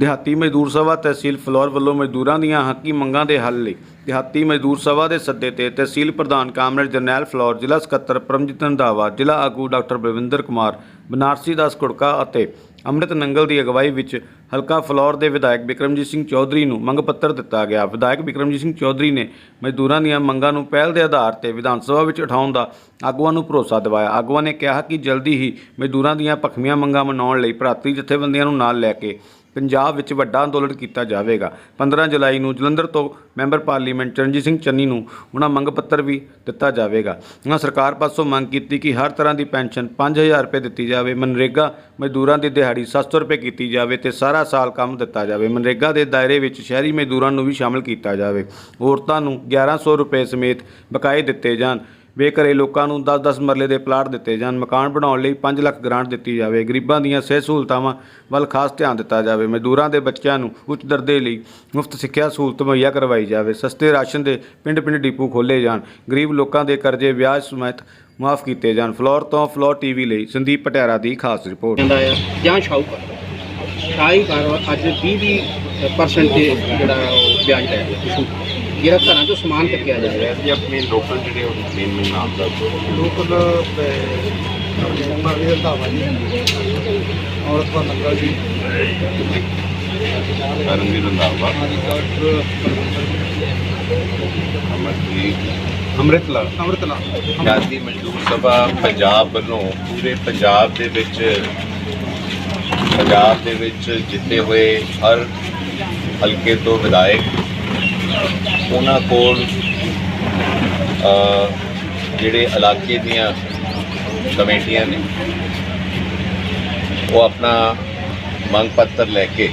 ਦਿਹਾਤੀ ਮਜ਼ਦੂਰ ਸਭਾ ਤਹਿਸੀਲ ਫਲੋਰ ਵੱਲੋਂ ਮਜ਼ਦੂਰਾਂ ਦੀਆਂ ਹੱਕੀ ਮੰਗਾਂ ਦੇ ਹੱਲ ਲਈ ਦਿਹਾਤੀ ਮਜ਼ਦੂਰ ਸਭਾ ਦੇ ਸੱਦੇ ਤੇ ਤਹਿਸੀਲ ਪ੍ਰਧਾਨ ਕਾਮਰੇਡ ਜਰਨੈਲ ਫਲੋਰ, ਜ਼ਿਲ੍ਹਾ ਸਕੱਤਰ ਪਰਮਜੀਤ ਰੰਧਾਵਾ, ਜ਼ਿਲ੍ਹਾ ਆਗੂ ਡਾਕਟਰ ਬਲਵਿੰਦਰ ਕੁਮਾਰ, ਬਨਾਰਸੀ ਦਾਸ ਕੁੜਕਾ ਅਤੇ ਅੰਮ੍ਰਿਤ ਨੰਗਲ ਦੀ ਅਗਵਾਈ ਵਿੱਚ ਹਲਕਾ ਫਲੌਰ ਦੇ ਵਿਧਾਇਕ ਬਿਕਰਮਜੀਤ ਸਿੰਘ ਚੌਧਰੀ ਨੂੰ ਮੰਗ ਪੱਤਰ ਦਿੱਤਾ ਗਿਆ। ਵਿਧਾਇਕ ਬਿਕਰਮਜੀਤ ਸਿੰਘ ਚੌਧਰੀ ਨੇ ਮਜ਼ਦੂਰਾਂ ਦੀਆਂ ਮੰਗਾਂ ਨੂੰ ਪਹਿਲ ਦੇ ਆਧਾਰ ਤੇ ਵਿਧਾਨ ਸਭਾ ਵਿੱਚ ਉਠਾਉਣ ਦਾ ਆਗੂਆਂ ਨੂੰ ਭਰੋਸਾ ਦਿਵਾਇਆ। ਆਗੂਆਂ ਨੇ ਕਿਹਾ ਕਿ ਜਲਦੀ ਹੀ ਮਜ਼ਦੂਰਾਂ ਦੀਆਂ ਭਖਵੀਆਂ ਮੰਗਾਂ ਮਨਾਉਣ ਲਈ ਭਰਾਤਰੀ ਜਥੇਬੰਦੀਆਂ ਨੂੰ ਨਾਲ ਲੈ ਕੇ ਪੰਜਾਬ ਵਿੱਚ ਵੱਡਾ ਅੰਦੋਲਨ ਕੀਤਾ ਜਾਵੇਗਾ। 15 ਜੁਲਾਈ ਨੂੰ ਜਲੰਧਰ ਤੋਂ ਮੈਂਬਰ ਪਾਰਲੀਮੈਂਟ ਚਰਨਜੀਤ ਸਿੰਘ ਚੰਨੀ ਨੂੰ ਉਹਨਾਂ ਮੰਗ ਪੱਤਰ ਵੀ ਦਿੱਤਾ ਜਾਵੇਗਾ। ਉਹਨਾਂ ਸਰਕਾਰ ਪਾਸੋਂ ਮੰਗ ਕੀਤੀ ਕਿ ਹਰ ਤਰ੍ਹਾਂ ਦੀ ਪੈਨਸ਼ਨ 5000 ਰੁਪਏ ਦਿੱਤੀ ਜਾਵੇ, ਮਨਰੇਗਾ ਮਜ਼ਦੂਰਾਂ ਦੀ ਦਿਹਾੜੀ 700 ਰੁਪਏ ਕੀਤੀ ਜਾਵੇ ਤੇ ਸਾਰਾ ਸਾਲ ਕੰਮ ਦਿੱਤਾ ਜਾਵੇ। ਮਨਰੇਗਾ ਦੇ ਦਾਇਰੇ ਵਿੱਚ ਸ਼ਹਿਰੀ ਮਜ਼ਦੂਰਾਂ ਨੂੰ ਵੀ ਸ਼ਾਮਲ ਕੀਤਾ ਜਾਵੇ। ਔਰਤਾਂ ਨੂੰ 1100 ਰੁਪਏ ਸਮੇਤ ਬਕਾਏ ਦਿੱਤੇ ਜਾਣ। ਬੇਘਰੇ ਲੋਕਾਂ ਨੂੰ 10-10 ਮਰਲੇ ਦੇ ਪਲਾਟ ਦਿੱਤੇ ਜਾਣ, ਮਕਾਨ ਬਣਾਉਣ ਲਈ 5 ਲੱਖ ਗ੍ਰਾਂਟ ਦਿੱਤੀ ਜਾਵੇ, ਗਰੀਬਾਂ ਦੀਆਂ ਸਿਹਤ ਸਹੂਲਤਾਵਾਂ ਵੱਲ ਖਾਸ ਧਿਆਨ ਦਿੱਤਾ ਜਾਵੇ, ਮਜ਼ਦੂਰਾਂ ਦੇ ਬੱਚਿਆਂ ਨੂੰ ਉੱਚ ਦਰਜੇ ਲਈ ਮੁਫਤ ਸਿੱਖਿਆ ਸਹੂਲਤ ਮੁਹੱਈਆ ਕਰਵਾਈ ਜਾਵੇ, ਸਸਤੇ ਰਾਸ਼ਨ ਦੇ ਪਿੰਡ-ਪਿੰਡ ਡਿਪੂ ਖੋਲ੍ਹੇ ਜਾਣ, ਗਰੀਬ ਲੋਕਾਂ ਦੇ ਕਰਜ਼ੇ ਵਿਆਜ ਸਮੇਤ ਮਾਫ ਕੀਤੇ ਜਾਣ। ਫਲੋਰ ਤੋਂ ਫਲੋਰ ਟੀਵੀ ਲਈ ਸੰਦੀਪ ਪਟਿਆਰਾ ਦੀ ਖਾਸ ਰਿਪੋਰਟ। ਜਾਂਦਾ ਆ ਜਾਂ ਸ਼ਾਹੂਕਾਰ। ਸ਼ਾਹੂਕਾਰ ਅੱਜ 20% ਤੇ ਜਿਹੜਾ ਵਿਆਜ ਲੈ ਰਿਹਾ। ਜਿਹੜਾ ਘਰਾਂ ਤੋਂ ਸਮਾਨ ਚੱਕਿਆ ਜਾ ਰਿਹਾ? ਜੀ ਆਪਣੇ ਲੋਕਲ ਜਿਹੜੇ ਉਹ ਮੇਨ ਮੇਨ ਨਾਮ ਦਾ ਲੋਕਲ ਮਰਨੇ ਦਾ ਧਾਵਾ ਜੀ। ਔਰਤ ਦਾ ਨੰਗਾ ਜੀ। ਕਰਨਵੀਰ ਰੰਧਾਵਾ। ਹਾਂਜੀ ਡਾਕਟਰ ਅਮਰਜੀਤ। ਅੰਮ੍ਰਿਤਲਾਲ ਅੰਮ੍ਰਿਤਲਾਲ ਆਜ਼ਾਦੀ ਮਜ਼ਦੂਰ ਸਭਾ ਪੰਜਾਬ ਵੱਲੋਂ ਪੂਰੇ ਪੰਜਾਬ ਦੇ ਵਿੱਚ ਪੰਜਾਬ ਦੇ ਵਿੱਚ ਜਿੱਤੇ ਹੋਏ ਹਰ ਹਲਕੇ ਤੋਂ ਵਿਧਾਇਕ ਉਹਨਾਂ ਕੋਲ ਜਿਹੜੇ ਇਲਾਕੇ ਦੀਆਂ ਕਮੇਟੀਆਂ ਨੇ ਉਹ ਆਪਣਾ ਮੰਗ ਪੱਤਰ ਲੈ ਕੇ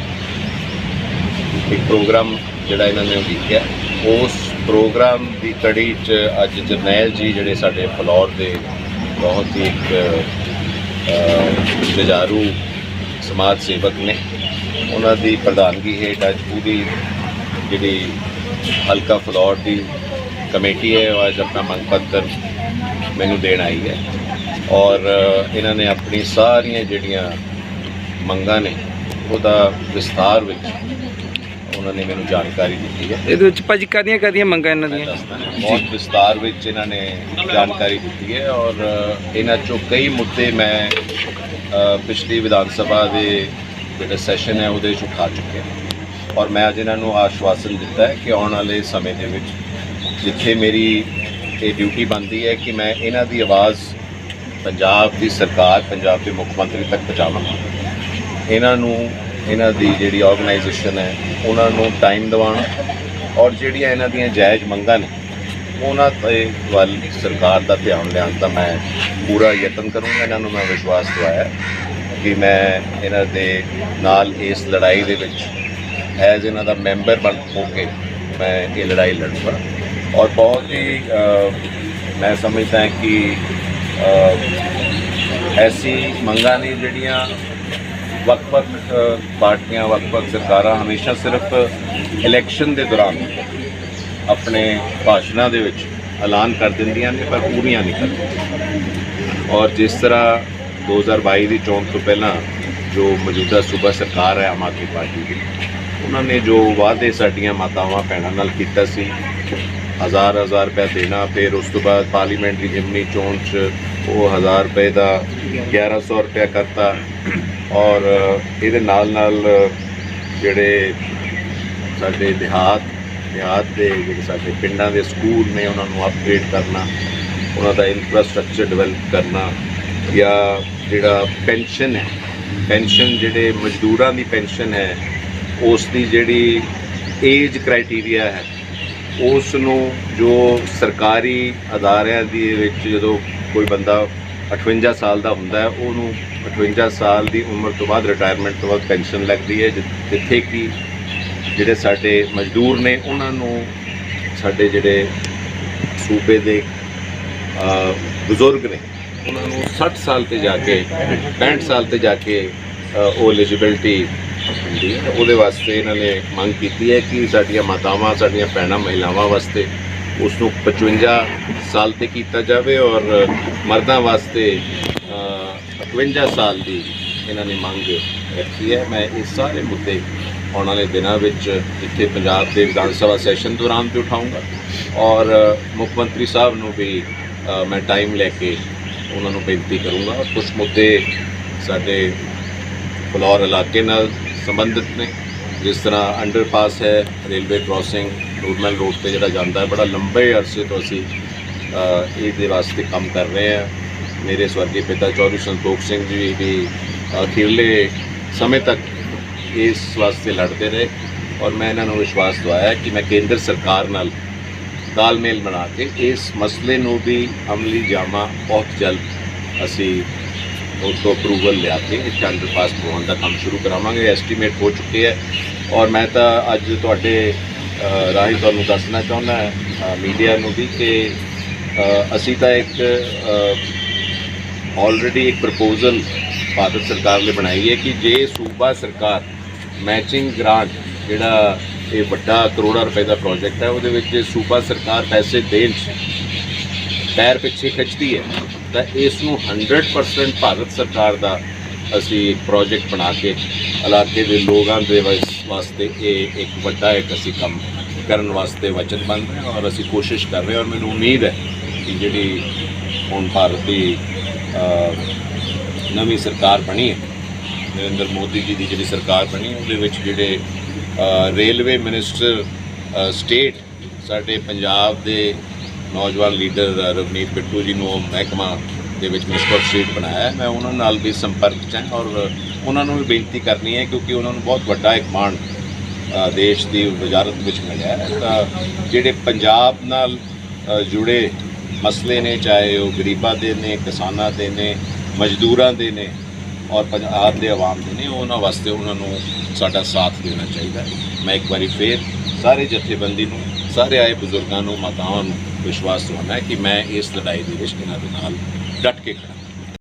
ਇੱਕ ਪ੍ਰੋਗਰਾਮ ਜਿਹੜਾ ਇਹਨਾਂ ਨੇ ਲਿਖਿਆ ਉਸ ਪ੍ਰੋਗਰਾਮ ਦੀ ਕੜੀ 'ਚ ਅੱਜ ਜਰਨੈਲ ਜੀ ਜਿਹੜੇ ਸਾਡੇ ਫਲੋਰ ਦੇ ਬਹੁਤ ਹੀ ਇੱਕ ਅ, ਸਮਾਜ ਸੇਵਕ ਨੇ। ਉਹਨਾਂ ਦੀ ਪ੍ਰਧਾਨਗੀ ਹੇਠ ਅੱਜ ਪੂਰੀ ਜਿਹੜੀ ਹਲਕਾ ਫਲੋਰ ਦੀ ਕਮੇਟੀ ਹੈ ਉਹ ਅੱਜ ਆਪਣਾ ਮੰਗ ਪੱਤਰ ਮੈਨੂੰ ਦੇਣ ਆਈ ਹੈ। ਔਰ ਇਹਨਾਂ ਨੇ ਆਪਣੀ ਸਾਰੀਆਂ ਜਿਹੜੀਆਂ ਮੰਗਾਂ ਨੇ ਉਹਦਾ ਵਿਸਥਾਰ ਵਿੱਚ ਉਹਨਾਂ ਨੇ ਮੈਨੂੰ ਜਾਣਕਾਰੀ ਦਿੱਤੀ ਹੈ। ਇਹਦੇ ਵਿੱਚ ਭਾਜੀ ਕਾਦੀਆਂ ਕਾਦੀਆਂ ਮੰਗਾਂ ਇਹਨਾਂ ਦੀਆਂ। ਬਹੁਤ ਵਿਸਤਾਰ ਵਿੱਚ ਇਹਨਾਂ ਨੇ ਜਾਣਕਾਰੀ ਦਿੱਤੀ ਹੈ ਔਰ ਇਹਨਾਂ ਚੋਂ ਕਈ ਮੁੱਦੇ ਮੈਂ ਪਿਛਲੀ ਵਿਧਾਨ ਸਭਾ ਦੇ ਜਿਹੜਾ ਸੈਸ਼ਨ ਹੈ ਉਹਦੇ 'ਚ ਉਠਾ ਚੁੱਕਿਆ। ਔਰ ਮੈਂ ਅੱਜ ਇਹਨਾਂ ਨੂੰ ਆਸ਼ਵਾਸਨ ਦਿੱਤਾ ਹੈ ਕਿ ਆਉਣ ਵਾਲੇ ਸਮੇਂ ਦੇ ਵਿੱਚ ਜਿੱਥੇ ਮੇਰੀ ਇਹ ਡਿਊਟੀ ਬਣਦੀ ਹੈ ਕਿ ਮੈਂ ਇਹਨਾਂ ਦੀ ਆਵਾਜ਼ ਪੰਜਾਬ ਦੀ ਸਰਕਾਰ, ਪੰਜਾਬ ਦੇ ਮੁੱਖ ਮੰਤਰੀ ਤੱਕ ਪਹੁੰਚਾਵਾਂ ਇਹਨਾਂ ਨੂੰ, ਇਹਨਾਂ ਦੀ ਜਿਹੜੀ ਆਰਗੇਨਾਈਜੇਸ਼ਨ ਹੈ, ਉਹਨਾਂ ਨੂੰ ਟਾਈਮ ਦਿਵਾਉਣਾ ਔਰ ਜਿਹੜੀਆਂ ਇਹਨਾਂ ਦੀਆਂ ਜਾਇਜ਼ ਮੰਗਾਂ ਨੇ, ਉਹਨਾਂ ਤੇ ਵੱਲ ਸਰਕਾਰ ਦਾ ਧਿਆਨ ਲਿਆਉਣ ਦਾ ਮੈਂ ਪੂਰਾ ਯਤਨ ਕਰੂੰਗਾ। ਇਹਨਾਂ ਨੂੰ ਮੈਂ ਵਿਸ਼ਵਾਸ ਦਵਾਇਆ ਕਿ ਮੈਂ ਇਹਨਾਂ ਦੇ ਨਾਲ ਇਸ ਲੜਾਈ ਦੇ ਵਿੱਚ ਐਜ਼ ਇਹਨਾਂ ਦਾ ਮੈਂਬਰ ਬਣ ਹੋ ਕੇ ਮੈਂ ਇਹ ਲੜਾਈ ਲੜੂੰਗਾ ਔਰ ਬਹੁਤ ਹੀ ਮੈਂ ਸਮਝਦਾ ਹਾਂ ਕਿ ਐਸੀ ਮੰਗਾਂ ਨੇ ਜਿਹੜੀਆਂ ਵੱਖ-ਵੱਖ ਪਾਰਟੀਆਂ ਵੱਖ-ਵੱਖ ਸਰਕਾਰਾਂ ਹਮੇਸ਼ਾ ਸਿਰਫ ਇਲੈਕਸ਼ਨ ਦੇ ਦੌਰਾਨ ਆਪਣੇ ਭਾਸ਼ਣਾਂ ਦੇ ਵਿੱਚ ਐਲਾਨ ਕਰ ਦਿੰਦੀਆਂ ਨੇ ਪਰ ਪੂਰੀਆਂ ਨਹੀਂ ਕਰਦੀਆਂ ਔਰ ਜਿਸ ਤਰ੍ਹਾਂ 2022 ਦੀ ਚੋਣ ਤੋਂ ਪਹਿਲਾਂ ਜੋ ਮੌਜੂਦਾ ਸੂਬਾ ਸਰਕਾਰ ਹੈ ਆਮ ਆਦਮੀ ਪਾਰਟੀ ਦੀ ਉਹਨਾਂ ਨੇ ਜੋ ਵਾਅਦੇ ਸਾਡੀਆਂ ਮਾਤਾਵਾਂ ਭੈਣਾਂ ਨਾਲ ਕੀਤਾ ਸੀ, ਹਜ਼ਾਰ ਹਜ਼ਾਰ ਰੁਪਏ ਦੇਣਾ, ਫਿਰ ਉਸ ਤੋਂ ਬਾਅਦ ਪਾਰਲੀਮੈਂਟ ਦੀ ਜਿਮਨੀ ਚੋਣ 'ਚ ਉਹ ਹਜ਼ਾਰ ਰੁਪਏ ਦਾ 1100 ਰੁਪਏ ਕਰਤਾ ਔਰ ਇਹਦੇ ਨਾਲ ਨਾਲ ਜਿਹੜੇ ਸਾਡੇ ਦਿਹਾਤ ਦਿਹਾਤ ਦੇ ਜਿਹੜੇ ਸਾਡੇ ਪਿੰਡਾਂ ਦੇ ਸਕੂਲ ਨੇ ਉਹਨਾਂ ਨੂੰ ਅਪਗ੍ਰੇਡ ਕਰਨਾ, ਉਹਨਾਂ ਦਾ ਇਨਫਰਾਸਟ੍ਰਕਚਰ ਡਿਵੈਲਪ ਕਰਨਾ ਜਾਂ ਜਿਹੜਾ ਪੈਨਸ਼ਨ ਹੈ ਪੈਨਸ਼ਨ ਜਿਹੜੇ ਮਜ਼ਦੂਰਾਂ ਦੀ ਪੈਨਸ਼ਨ ਹੈ ਉਸ ਦੀ ਜਿਹੜੀ ਏਜ ਕ੍ਰਾਈਟੇਰੀਆ ਹੈ ਉਸ ਨੂੰ ਜੋ ਸਰਕਾਰੀ ਅਦਾਰਿਆਂ ਦੇ ਵਿੱਚ ਜਦੋਂ ਕੋਈ ਬੰਦਾ 58 ਸਾਲ ਦਾ ਹੁੰਦਾ ਹੈ, ਉਹਨੂੰ 58 ਸਾਲ ਦੀ ਉਮਰ ਤੋਂ ਬਾਅਦ ਰਿਟਾਇਰਮੈਂਟ ਤੋਂ ਬਾਅਦ ਪੈਨਸ਼ਨ ਲੱਗਦੀ ਹੈ, ਜਿ- ਜਿੱਥੇ ਕਿ ਜਿਹੜੇ ਸਾਡੇ ਮਜ਼ਦੂਰ ਨੇ, ਉਹਨਾਂ ਨੂੰ ਸਾਡੇ ਜਿਹੜੇ ਸੂਬੇ ਦੇ ਬਜ਼ੁਰਗ ਨੇ, ਉਹਨਾਂ ਨੂੰ 60 ਸਾਲ ਤੇ ਜਾ ਕੇ 65 ਸਾਲ ਤੇ ਜਾ ਕੇ ਉਹ ਐਲੀਜੀਬਿਲਟੀ ਹੁੰਦੀ ਹੈ। ਉਹਦੇ ਵਾਸਤੇ ਇਹਨਾਂ ਨੇ ਮੰਗ ਕੀਤੀ ਹੈ ਕਿ ਸਾਡੀਆਂ ਮਾਤਾਵਾਂ ਸਾਡੀਆਂ ਭੈਣਾਂ ਮਹਿਲਾਵਾਂ ਵਾਸਤੇ ਉਸ ਨੂੰ 55 ਸਾਲ ਤੇ ਕੀਤਾ ਜਾਵੇ ਔਰ ਮਰਦਾਂ ਵਾਸਤੇ ਅ, 51 ਸਾਲ ਦੀ ਇਹਨਾਂ ਨੇ ਮੰਗ ਰੱਖੀ ਹੈ। ਮੈਂ ਇਹ ਸਾਰੇ ਮੁੱਦੇ ਆਉਣ ਵਾਲੇ ਦਿਨਾਂ ਵਿੱਚ ਇੱਥੇ ਪੰਜਾਬ ਦੇ ਵਿਧਾਨ ਸਭਾ ਸੈਸ਼ਨ ਦੌਰਾਨ ਵੀ ਉਠਾਊਂਗਾ ਔਰ ਮੁੱਖ ਮੰਤਰੀ ਸਾਹਿਬ ਨੂੰ ਵੀ ਮੈਂ ਟਾਈਮ ਲੈ ਕੇ ਉਹਨਾਂ ਨੂੰ ਬੇਨਤੀ ਕਰੂੰਗਾ। ਔਰ ਕੁਝ ਮੁੱਦੇ ਸਾਡੇ ਫਲੋਰ ਇਲਾਕੇ ਨਾਲ ਸੰਬੰਧਿਤ ਨੇ ਜਿਸ ਤਰ੍ਹਾਂ ਅੰਡਰਪਾਸ ਹੈ ਰੇਲਵੇ ਕ੍ਰਾਸਿੰਗ ਨੂਰਮਲ ਰੋਡ ਤੇ ਜਿਹੜਾ ਜਾਂਦਾ ਹੈ ਬੜਾ ਲੰਬੇ ਅਰਸੇ ਤੋਂ ਅਸੀਂ ਅ, ਇਹਦੇ ਵਾਸਤੇ ਕੰਮ ਕਰ ਰਹੇ ਹਾਂ। ਮੇਰੇ ਸਵਰਗੀ ਪਿਤਾ ਚੌਧਰੀ ਸੰਤੋਖ ਸਿੰਘ ਜੀ ਵੀ ਅਖੀਰਲੇ ਸਮੇਂ ਤੱਕ ਇਸ ਵਾਸਤੇ ਲੜਦੇ ਰਹੇ ਔਰ ਮੈਂ ਇਹਨਾਂ ਨੂੰ ਵਿਸ਼ਵਾਸ ਦਿਵਾਇਆ ਕਿ ਮੈਂ ਕੇਂਦਰ ਸਰਕਾਰ ਨਾਲ ਤਾਲਮੇਲ ਬਣਾ ਕੇ ਇਸ ਮਸਲੇ ਨੂੰ ਵੀ ਅਮਲੀ ਜਾਮਾ ਬਹੁਤ ਜਲਦ ਅਸੀਂ ਉਸ ਤੋਂ ਅਪਰੂਵਲ ਲਿਆ ਕੇ ਚੰਦ ਅੰਡਰਪਾਸ ਬਣਾਉਣ ਦਾ ਕੰਮ ਸ਼ੁਰੂ ਕਰਾਵਾਂਗੇ ਐਸਟੀਮੇਟ ਹੋ ਚੁੱਕੇ ਹੈ। ਔਰ ਮੈਂ ਤਾਂ ਅੱਜ ਤੁਹਾਡੇ ਰਾਹੀਂ ਤੁਹਾਨੂੰ ਦੱਸਣਾ ਚਾਹੁੰਦਾ ਮੀਡੀਆ ਨੂੰ ਵੀ ਕਿ ਅਸੀਂ ਤਾਂ ਇੱਕ ਆਲਰੇਡੀ ਇੱਕ ਪ੍ਰਪੋਜ਼ਲ ਭਾਰਤ ਸਰਕਾਰ ਨੇ ਬਣਾਈ ਹੈ ਕਿ ਜੇ ਸੂਬਾ ਸਰਕਾਰ ਮੈਚਿੰਗ ਗ੍ਰਾਂਟ ਜਿਹੜਾ ਇਹ ਵੱਡਾ ਕਰੋੜਾਂ ਰੁਪਏ ਦਾ ਪ੍ਰੋਜੈਕਟ ਹੈ, ਉਹਦੇ ਵਿੱਚ ਜੇ ਸੂਬਾ ਸਰਕਾਰ ਪੈਸੇ ਦੇਣ 'ਚ ਪੈਰ ਪਿੱਛੇ ਖਿੱਚਦੀ ਹੈ ਤਾਂ ਇਸ ਨੂੰ 100% ਭਾਰਤ ਸਰਕਾਰ ਦਾ ਅਸੀਂ ਇੱਕ ਪ੍ਰੋਜੈਕਟ ਬਣਾ ਕੇ ਇਲਾਕੇ ਦੇ ਲੋਕਾਂ ਦੇ ਵਾਸਤੇ ਇਹ ਇੱਕ ਵੱਡਾ ਇੱਕ ਅਸੀਂ ਕੰਮ ਕਰਨ ਵਾਸਤੇ ਵਚਨਬੱਧ ਹਾਂ ਔਰ ਅਸੀਂ ਕੋਸ਼ਿਸ਼ ਕਰ ਰਹੇ ਹਾਂ ਔਰ ਮੈਨੂੰ ਉਮੀਦ ਹੈ ਕਿ ਜਿਹੜੀ ਹੁਣ ਭਾਰਤ ਦੀ ਨਵੀਂ ਸਰਕਾਰ ਬਣੀ ਹੈ, ਨਰਿੰਦਰ ਮੋਦੀ ਜੀ ਦੀ ਜਿਹੜੀ ਸਰਕਾਰ ਬਣੀ ਉਹਦੇ ਵਿੱਚ ਜਿਹੜੇ ਰੇਲਵੇ ਮਿਨਿਸਟਰ ਸਟੇਟ ਸਾਡੇ ਪੰਜਾਬ ਦੇ ਨੌਜਵਾਨ ਲੀਡਰ ਰਵਨੀਤ ਬਿੱਟੂ ਜੀ ਨੂੰ ਮਹਿਕਮਾ ਦੇ ਵਿੱਚ ਮਿਨਿਸਟਰ ਸਟੇਟ ਬਣਾਇਆ ਮੈਂ ਉਹਨਾਂ ਨਾਲ ਵੀ ਸੰਪਰਕ 'ਚ ਹਾਂ ਔਰ ਉਹਨਾਂ ਨੂੰ ਵੀ ਬੇਨਤੀ ਕਰਨੀ ਹੈ ਕਿਉਂਕਿ ਉਹਨਾਂ ਨੂੰ ਬਹੁਤ ਵੱਡਾ ਇੱਕ ਮਾਣ ਦੇਸ਼ ਦੀ ਵਜ਼ਾਰਤ ਵਿੱਚ ਮਿਲਿਆ ਹੈ ਤਾਂ ਜਿਹੜੇ ਪੰਜਾਬ ਨਾਲ ਜੁੜੇ ਮਸਲੇ ਨੇ, ਚਾਹੇ ਉਹ ਗਰੀਬਾਂ ਦੇ ਨੇ, ਕਿਸਾਨਾਂ ਦੇ ਨੇ, ਮਜ਼ਦੂਰਾਂ ਦੇ ਨੇ ਔਰ ਪੰਜਾਬ ਦੇ ਆਵਾਮ ਦੇ ਨੇ ਉਹਨਾਂ ਵਾਸਤੇ ਉਹਨਾਂ ਨੂੰ ਸਾਡਾ ਸਾਥ ਦੇਣਾ ਚਾਹੀਦਾ ਹੈ। ਮੈਂ ਇੱਕ ਵਾਰੀ ਫੇਰ ਸਾਰੇ ਜਥੇਬੰਦੀ ਨੂੰ, ਸਾਰੇ ਆਏ ਬਜ਼ੁਰਗਾਂ ਨੂੰ, ਮਾਤਾਵਾਂ ਨੂੰ ਵਿਸ਼ਵਾਸ ਦਿਵਾਉਣਾ ਕਿ ਮੈਂ ਇਸ ਲੜਾਈ ਦੇ ਵਿੱਚ ਇਹਨਾਂ ਦੇ ਨਾਲ ਡਟ ਕੇ ਖੜਾ।